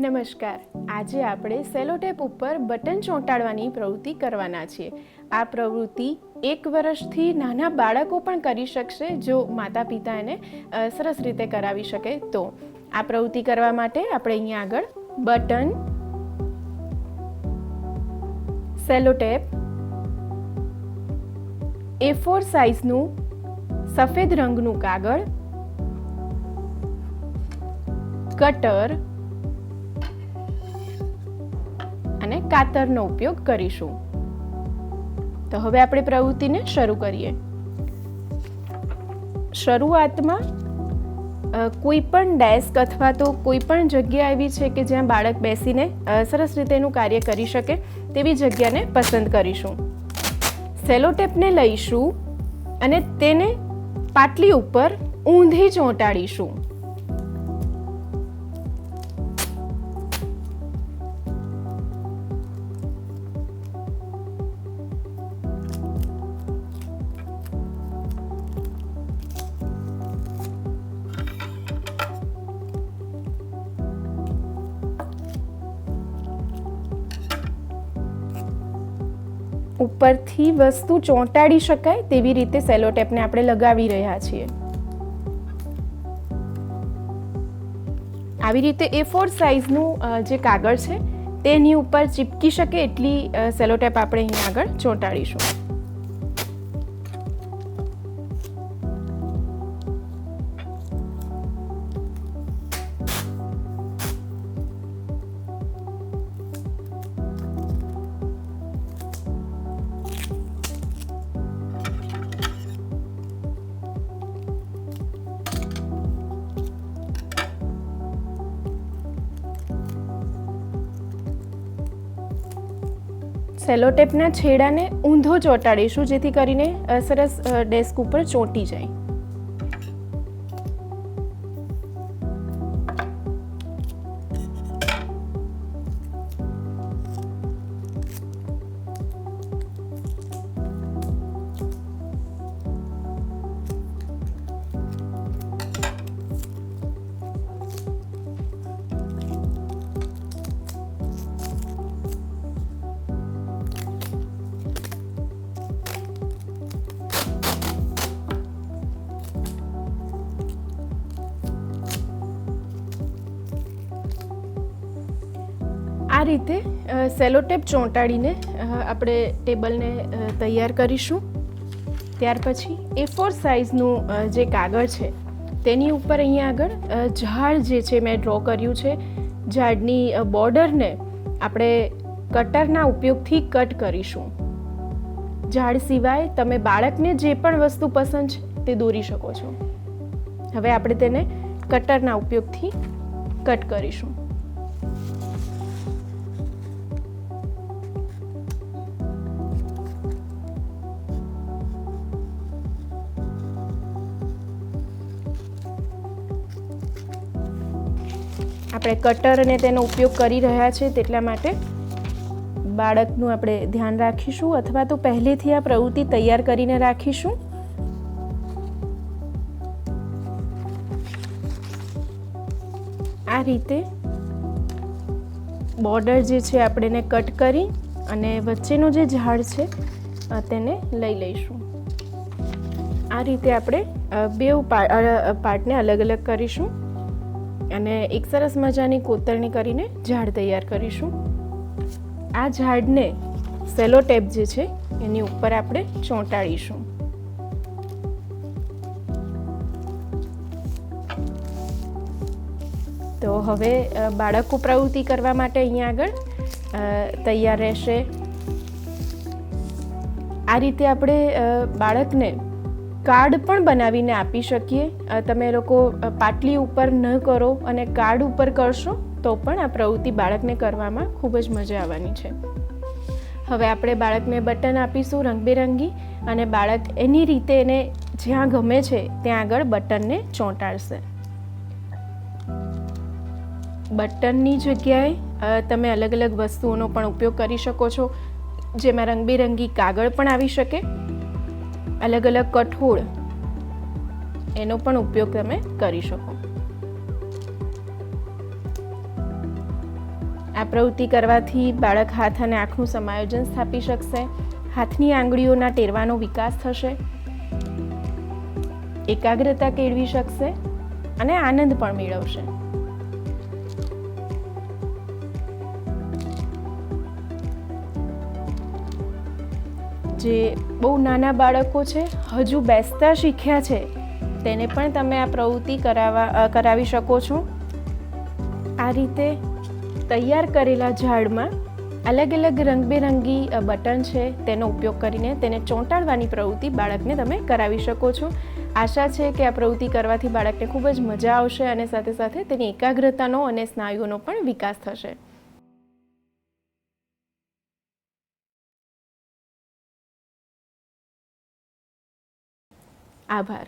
નમસ્કાર. આજે આપણે સેલોટેપ ઉપર બટન ચોંટાડવાની પ્રવૃત્તિ કરવાના છીએ. આ પ્રવૃત્તિ એક વર્ષથી નાના બાળકો પણ કરી શકશે જો માતા પિતા એને સરસ રીતે કરાવી શકે તો. આ પ્રવૃત્તિ કરવા માટે આપણે અહીંયા આગળ બટન, સેલોટેપ એ ફોર સાઇઝનું સફેદ રંગનું કાગળ, કટર અને કાતરનો ઉપયોગ કરીશું. તો હવે આપણે પ્રવૃત્તિને શરૂ કરીએ. શરૂઆતમાં કોઈ પણ ડેસ્ક અથવા તો કોઈ પણ જગ્યા એવી છે કે જ્યાં બાળક બેસીને સરસ રીતે એનું કાર્ય કરી શકે તેવી જગ્યાને પસંદ કરીશું. સેલોટેપને લઈશું અને તેને પાટલી ઉપર ઊંધી ચોંટાડીશું. ઉપરથી વસ્તુ ચોંટાડી શકાય તેવી રીતે સેલોટેપને આપણે લગાવી રહ્યા છીએ. આવી રીતે એ ફોર સાઇઝનું જે કાગળ છે, તેની ઉપર ચીપકી શકે એટલી સેલો સેલોટેપ આપણે અહીં આગળ ચોંટાડીશું. સેલોટેપના છેડાને ઊંધો ચોંટાડીશું જેથી કરીને સરસ ડેસ્ક ઉપર ચોંટી જાય. રીતે સેલોટેપ ચોંટાડીને આપણે ટેબલને તૈયાર કરીશું. ત્યાર પછી એ ફોર સાઇઝનું જે કાગળ છે, તેની ઉપર અહીંયા આગળ ઝાડ જે છે મેં ડ્રો કર્યું છે, ઝાડની બોર્ડરને આપણે કટરના ઉપયોગથી કટ કરીશું. ઝાડ સિવાય તમે બાળકને જે પણ વસ્તુ પસંદ છે, તે દોરી શકો છો. હવે આપણે તેને કટરના ઉપયોગથી કટ કરીશું. આપણે કટર અને તેનો ઉપયોગ કરી રહ્યા છે તેટલા માટે બાળકનું આપણે ધ્યાન રાખીશું અથવા તો પહેલેથી આ પ્રવૃત્તિ તૈયાર કરીને રાખીશું. આ રીતે બોર્ડર જે છે આપણે એને કટ કરી અને વચ્ચેનો જે ઝાડ છે તેને લઈ લઈશું. આ રીતે આપણે બે પાર્ટને અલગ અલગ કરીશું. અને એક સરસ મજાની કોતરણી કરીને ઝાડ તૈયાર કરીશું. આ ઝાડને સેલો ટેપ જે છે, એની ઉપર આપણે ચોંટાડીશું. તો હવે બાળકો પ્રવૃત્તિ કરવા માટે અહીંયા આગળ તૈયાર રહેશે. આ રીતે આપણે બાળકને કાર્ડ પણ બનાવીને આપી શકીએ. તમે લોકો પાટલી ઉપર ન કરો અને કાર્ડ ઉપર કરશો, તો પણ આ પ્રવૃત્તિ બાળકને કરવામાં ખૂબ જ મજા આવવાની છે. હવે આપણે બાળકને બટન આપીશું રંગબેરંગી અને બાળક એની રીતે એને જ્યાં ગમે છે, ત્યાં આગળ બટનને ચોંટાડશે. બટનની જગ્યાએ તમે અલગ અલગ વસ્તુઓનો પણ ઉપયોગ કરી શકો છો. જેમાં રંગબેરંગી કાગળ પણ આવી શકે. અલગ અલગ કઠોળ એનો પણ ઉપયોગ તમે કરી શકો. આ પ્રવૃત્તિ કરવાથી બાળક હાથ અને આંખનું સમાયોજન સ્થાપી શકશે, હાથની આંગળીઓના ટેરવાનો વિકાસ થશે, એકાગ્રતા કેળવી શકશે અને આનંદ પણ મેળવશે. જે બહુ નાના બાળકો છે, હજુ બેસતા શીખ્યા છે, તેને પણ તમે આ પ્રવૃત્તિ કરાવવા કરાવી શકો છો. આ રીતે તૈયાર કરેલા ઝાડમાં અલગ અલગ રંગબેરંગી બટન છે, તેનો ઉપયોગ કરીને તેને ચોંટાડવાની પ્રવૃત્તિ બાળકને તમે કરાવી શકો છો. આશા છે કે આ પ્રવૃત્તિ કરવાથી બાળકને ખૂબ જ મજા આવશે અને સાથે સાથે તેની એકાગ્રતાનો અને સ્નાયુઓનો પણ વિકાસ થશે. આભાર.